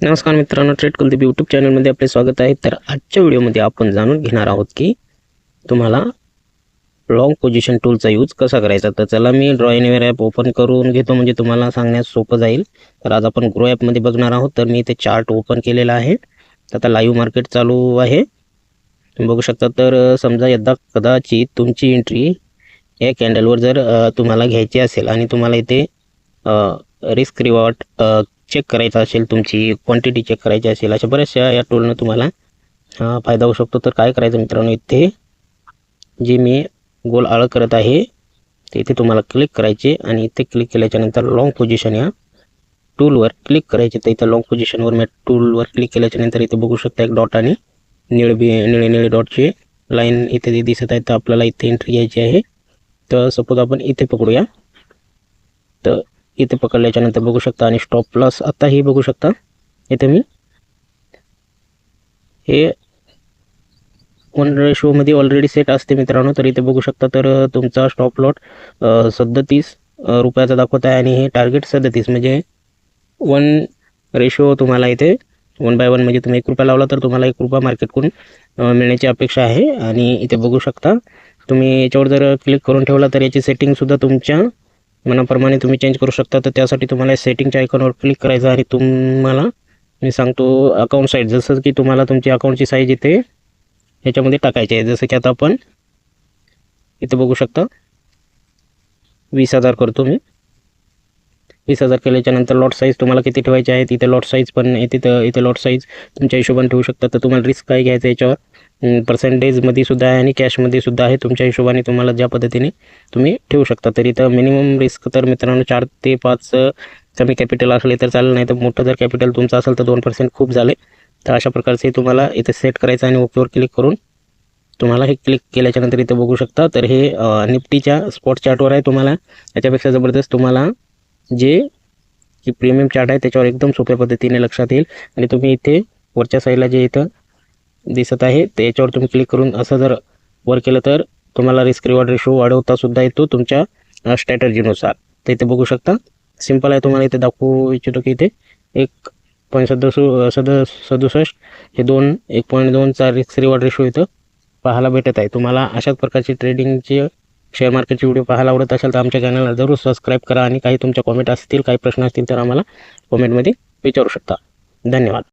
नमस्कार मित्रांनो trade Kuldeep YouTube चॅनलमध्ये आपले स्वागत आहे. तर आजच्या व्हिडिओमध्ये आपण जाणून घेणार आहोत की तुम्हाला लॉंग पोझिशन टूलचा यूज कसा करायचा? तर चला मी ड्रॉ एनिवेअर ॲप ओपन करून घेतो. म्हणजे तुम्हाला सांगण्यास सोपं जाईल. तर आज आपण ग्रो ॲपमध्ये बघणार आहोत. तर मी इथे चार्ट ओपन केलेला आहे. तर आता लाईव्ह मार्केट चालू आहे. तुम्ही बघू शकता. तर समजा यदा कदाचित तुमची एंट्री या कॅन्डलवर जर तुम्हाला घ्यायची असेल आणि तुम्हाला इथे रिस्क रिवॉर्ड चेक करायचा असेल तुमची क्वांटिटी चेक करायची असेल अशा बऱ्याचशा या टूलनं तुम्हाला फायदा होऊ शकतो. तर काय करायचं मित्रांनो इथे जे मी गोल आळं करत आहे ते इथे तुम्हाला क्लिक करायचे आणि इथे क्लिक केल्याच्यानंतर लाँग पोझिशन या टूलवर क्लिक करायचे. तर इथं लाँग पोझिशनवर मी टूलवर क्लिक केल्याच्यानंतर इथे बघू शकता एक डॉट आणि निळे बी निळे निळे डॉटचे लाईन इथे जे दिसत आहे तर आपल्याला इथे एंट्री घ्यायची आहे. तर सपोज आपण इथे पकडूया. तर इथे पकडल्याच्यानंतर बघू शकता. आणि स्टॉप प्लस आत्ताही बघू शकता. इथे मी हे वन रेशोमध्ये ऑलरेडी सेट असते मित्रांनो. तर इथे बघू शकता तर तुमचा स्टॉप लॉट सदतीस रुपयाचा दाखवत आहे. आणि हे टार्गेट सदतीस म्हणजे वन रेशो तुम्हाला इथे वन बाय वन म्हणजे तुम्ही एक रुपया लावला तर तुम्हाला एक रुपया मार्केटकडून मिळण्याची अपेक्षा आहे. आणि इथे बघू शकता तुम्ही याच्यावर जर क्लिक करून ठेवला तर याची सेटिंगसुद्धा तुमच्या मनाप्रमाणे तुम्ही चेंज करू शकता. तर त्यासाठी तुम्हाला सेटिंगच्या आयकॉनवर क्लिक करायचं आणि तुम्हाला मी सांगतो अकाउंट साईज जसं की तुम्हाला तुमची अकाउंटची साईज इथे ह्याच्यामध्ये टाकायची आहे. जसं की आता आपण इथं बघू शकता. वीस हजार करतो मी. वीस हजार केल्याच्यानंतर लॉट साईज तुम्हाला किती ठेवायचे आहे इथे लॉट साईज पण तिथं इथे लॉट साईज तुमच्या हिशोबाने ठेवू शकता. तर तुम्हाला रिस्क काय घ्यायचं याच्यावर? पर्सेंटेजमध्ये सुद्धा आहे आणि कॅशमध्ये सुद्धा आहे. तुमच्या हिशोबाने तुम्हाला ज्या पद्धतीने तुम्ही ठेवू शकता. तर इथं मिनिमम रिस्क तर मित्रांनो चार ते पाच कमी कॅपिटल असले तर चालेल. नाही तर मोठं जर कॅपिटल तुमचं असेल तर दोन पर्सेंट खूप झाले. तर अशा प्रकारचे तुम्हाला इथे सेट करायचं आणि ओकेवर क्लिक करून तुम्हाला हे क्लिक केल्याच्यानंतर इथे बघू शकता. तर हे निफ्टीच्या स्पॉट चार्टवर आहे तुम्हाला. याच्यापेक्षा जबरदस्त तुम्हाला जे जी प्रीमियम चार्ट आहे त्याच्यावर एकदम सोप्या पद्धतीने लक्षात येईल. आणि तुम्ही इथे वरच्या साईडला जे इथं दिसत आहे ते याच्यावर तुम्ही क्लिक करून असं जर वर केलं तर तुम्हाला रिस्क रिवॉर्ड रेशो वाढवता सुद्धा येतो तुमच्या स्ट्रॅटर्जीनुसार तर इथे बघू शकता सिंपल आहे तुम्हाला इथे दाखवू इच्छितो की इथे एक पॉईंट सदसू सद सदुसष्ट हे दोन एक पॉईंट दोनचा रिस्क रिवॉर्ड रेशो इथं पाहायला भेटत आहे. तुम्हाला अशाच प्रकारची ट्रेडिंगचे शेअर मार्केटचे व्हिडिओ पाहायला आवडत असेल तर आमच्या चॅनलला जरूर सबस्क्राईब करा आणि काही तुमच्या कॉमेंट असतील काही प्रश्न असतील तर आम्हाला कॉमेंटमध्ये विचारू शकता. धन्यवाद.